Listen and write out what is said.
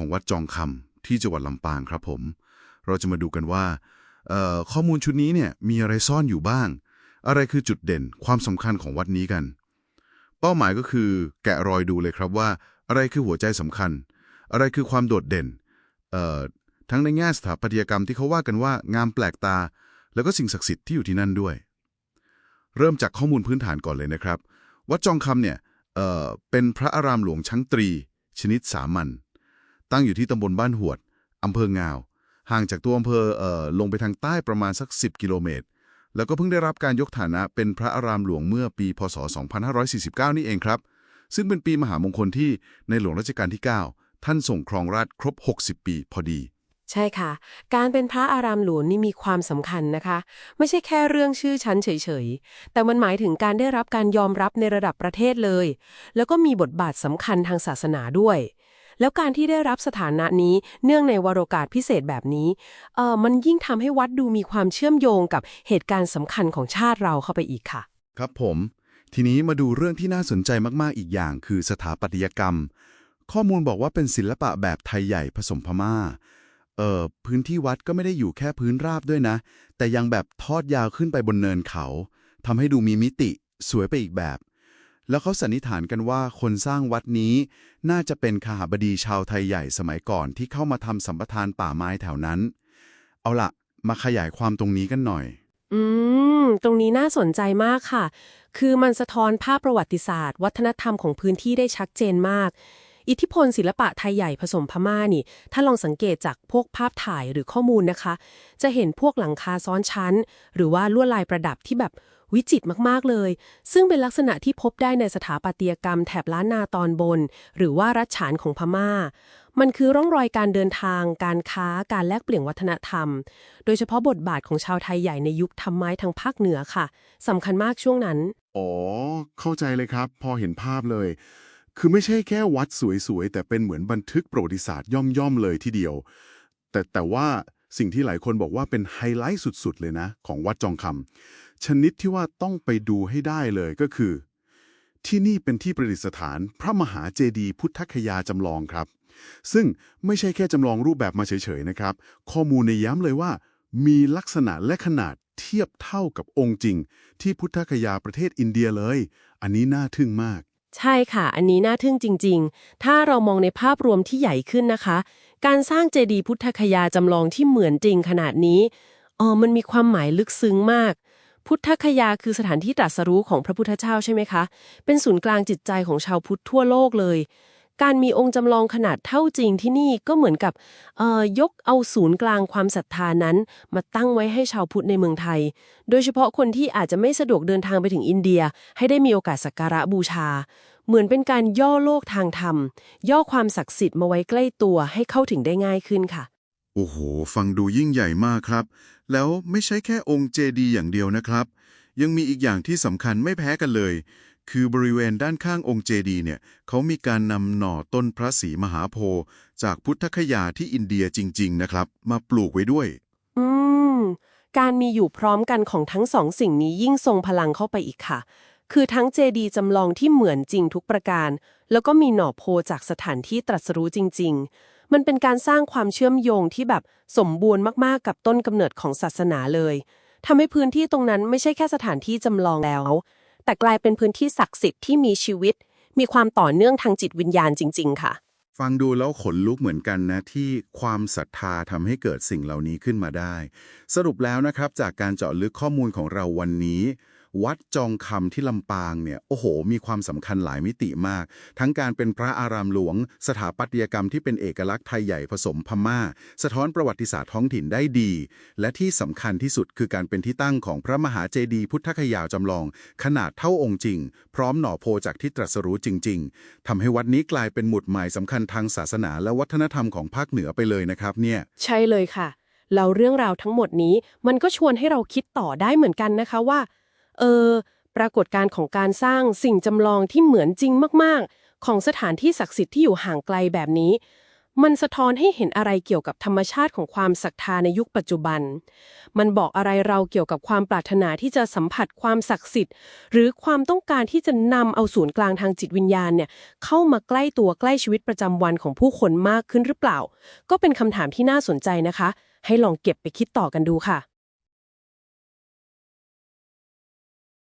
ของวัดจองคำที่จังหวัดลำปางครับผม เราจะมาดูกันว่าข้อมูลชุดนี้เนี่ยมีอะไรซ่อนอยู่บ้าง อะไรคือจุดเด่นความสำคัญของวัดนี้กัน เป้าหมายก็คือแกะรอยดูเลยครับว่า อะไรคือหัวใจสำคัญ อะไรคือความโดดเด่นทั้งในแง่สถาปัตยกรรมที่เขาว่ากันว่างามแปลกตา แล้วก็สิ่งศักดิ์สิทธิ์ที่อยู่ที่นั่นด้วย เริ่มจากข้อมูลพื้นฐานก่อนเลยนะครับ วัดจองคำเนี่ยเเป็นพระอารามหลวงชั้งตรี ชนิดสามัญ ตั้งอยู่ที่ตำบลบ้านหวดอำเภองาว ห่างจากตัวอำเภอเอ่อลงไปทางใต้ประมาณสัก 10 กิโลเมตร แล้วก็เพิ่งได้รับการยกฐานะเป็นพระอารามหลวงเมื่อปี พศ 2549 นี่เองครับ ซึ่งเป็นปีมหามงคลที่ในหลวงรัชกาลที่ 9 ท่านส่งครองราชครบ 60 ปีพอดีใช่ค่ะ การเป็นพระอารามหลวงนี่มีความสำคัญนะคะ ไม่ใช่แค่เรื่องชื่อชั้นเฉยๆ แต่มันหมายถึงการได้รับการยอมรับในระดับประเทศเลย แล้วก็มีบทบาทสำคัญทางศาสนาด้วย แล้วการที่ได้รับสถานะนี้เนื่องในวโรกาสพิเศษแบบนี้เออมันยิ่งทำให้วัดดูมีความเชื่อมโยงกับเหตุการณ์สำคัญของชาติเราเข้าไปอีกค่ะ ครับผม ทีนี้มาดูเรื่องที่น่าสนใจมากๆอีกอย่าง คือสถาปัตยกรรม ข้อมูลบอกว่าเป็นศิลปะแบบไทยใหญ่ผสมพม่าเอ่อพื้นที่วัดก็ไม่ได้อยู่แค่พื้นราบด้วยนะ แต่ยังแบบทอดยาวขึ้นไปบนเนินเขาทำให้ดูมีมิติ สวยไปอีกแบบ แล้วเขาสันนิษฐานกันว่าคนสร้างวัดนี้ น่าจะเป็นขหบดีชาวไทยใหญ่สมัยก่อนที่เข้ามาทำสัมปทานป่าไม้แถวนั้น เอาละมาขยายความตรงนี้กันหน่อย อืม ตรงนี้น่าสนใจมากค่ะ คือมันสะท้อนภาพประวัติศาสตร์ วัฒนธรรมของพื้นที่ได้ชัดเจนมาก อิทธิพลศิลปะไทยใหญ่ผสมพม่านี่ ถ้าลองสังเกตจากพวกภาพถ่ายหรือข้อมูลนะคะ จะเห็นพวกหลังคาซ้อนชั้น หรือว่าลวดลายประดับที่แบบ วิจิตรมากๆเลย ซึ่งเป็นลักษณะที่พบได้ในสถาปัตยกรรมแถบล้านนาตอนบน หรือว่ารัชฉานของพม่า มันคือร่องรอยการเดินทาง การค้า การแลกเปลี่ยนวัฒนธรรม โดยเฉพาะบทบาทของชาวไทยใหญ่ในยุคทำไม้ทางภาคเหนือค่ะสำคัญมากช่วงนั้น อ๋อ เข้าใจเลยครับ พอเห็นภาพเลย คือไม่ใช่แค่วัดสวยๆแต่เป็นเหมือนบันทึกประวัติศาสตร์ย่อมๆเลยทีเดียว แต่แต่ว่า สิ่งที่หลายคนบอกว่าเป็นไฮไลท์สุดๆ เลยนะ ของวัดจองคำชนิดที่ว่าต้องไปดูให้ได้เลยก็คือ ที่นี่เป็นที่ประดิษฐานพระมหาเจดีย์พุทธคยาจำลองครับ ซึ่งไม่ใช่แค่จำลองรูปแบบมาเฉยๆนะครับ ข้อมูลในยย้ำเลยว่า มีลักษณะและขนาดเทียบเท่ากับองค์จริง ที่พุทธคยาประเทศอินเดียเลย อันนี้น่าทึ่งมากใช่ค่ะ อันนี้น่าทึ่งจริง ๆ ถ้าเรามองในภาพรวมที่ใหญ่ขึ้นนะคะ การสร้างเจดีย์พุทธคยาจำลองที่เหมือนจริงขนาดนี้เออมันมีความหมายลึกซึ้งมาก พุทธคยาคือสถานที่ตรัสรู้ของพระพุทธเจ้าใช่ไหมคะ เป็นศูนย์กลางจิตใจของชาวพุทธทั่วโลกเลย การมีองค์จำลองขนาดเท่าจริงที่นี่ก็เหมือนกับเอ่อยกเอาศูนย์กลางความศรัทธานั้น มาตั้งไว้ให้ชาวพุทธในเมืองไทย โดยเฉพาะคนที่อาจจะไม่สะดวกเดินทางไปถึงอินเดีย ให้ได้มีโอกาสสักการะบูชา เหมือนเป็นการย่อโลกทางธรรม ย่อความศักดิ์สิทธิ์มาไว้ใกล้ตัวให้เข้าถึงได้ง่ายขึ้นค่ะ โอ้โห ฟังดูยิ่งใหญ่มากครับ แล้วไม่ใช่แค่องค์เจดีย์อย่างเดียวนะครับ ยังมีอีกอย่างที่สำคัญไม่แพ้กันเลย คือบริเวณด้านข้างองค์เจดีย์เนี่ยเขามีการนำหน่อต้นพระศรีมหาโพธิ์จากพุทธคยาที่อินเดียจริง ๆ นะครับ มาปลูกไว้ด้วย อืม การมีอยู่พร้อมกันของทั้งสองสิ่งนี้ยิ่งทรงพลังเข้าไปอีกค่ะ คือทั้งเจดีย์จำลองที่เหมือนจริงทุกประการ แล้วก็มีหน่อโพจากสถานที่ตรัสรู้จริง ๆ มันเป็นการสร้างความเชื่อมโยงที่แบบสมบูรณ์มากๆ กับต้นกำเนิดของศาสนาเลยทำให้พื้นที่ตรงนั้นไม่ใช่แค่สถานที่จำลองแล้ว แต่กลายเป็นพื้นที่ศักดิ์สิทธิ์ที่มีชีวิต มีความต่อเนื่องทางจิตวิญญาณจริง ๆ ค่ะ ฟังดูแล้วขนลุกเหมือนกันนะที่ความศรัทธาทำให้เกิดสิ่งเหล่านี้ขึ้นมาได้ สรุปแล้วนะครับจากการเจาะลึกข้อมูลของเราวันนี้ วัดจองคำที่ลำปางเนี่ยโอ้โห มีความสำคัญหลายมิติมาก ทั้งการเป็นพระอารามหลวง สถาปัตยกรรมที่เป็นเอกลักษณ์ไทยใหญ่ผสมพม่า สะท้อนประวัติศาสตร์ท้องถิ่นได้ดี และที่สำคัญที่สุดคือการเป็นที่ตั้งของพระมหาเจดีย์พุทธคยาจำลอง ขนาดเท่าองค์จริง พร้อมหน่อโพจากที่ตรัสรู้จริง ๆทำให้วัดนี้กลายเป็นหมุดหมายสำคัญทางศาสนาและวัฒนธรรมของภาคเหนือไปเลยนะครับเนี่ยใช่เลยค่ะแล้วเรื่องราวทั้งหมดนี้มันก็ชวนให้เราคิดต่อได้เหมือนกันนะคะว่า เออ ปรากฏการณ์ของการสร้างสิ่งจำลองที่เหมือนจริงมากๆ ของสถานที่ศักดิ์สิทธิ์ที่อยู่ห่างไกลแบบนี้ มันสะท้อนให้เห็นอะไรเกี่ยวกับธรรมชาติของความศรัทธาในยุคปัจจุบัน มันบอกอะไรเราเกี่ยวกับความปรารถนาที่จะสัมผัสความศักดิ์สิทธิ์ หรือความต้องการที่จะนำเอาศูนย์กลางทางจิตวิญญาณเนี่ยเข้ามาใกล้ตัวใกล้ชีวิตประจำวันของผู้คนมากขึ้นหรือเปล่า ก็เป็นคำถามที่น่าสนใจนะคะ ให้ลองเก็บไปคิดต่อกันดูค่ะ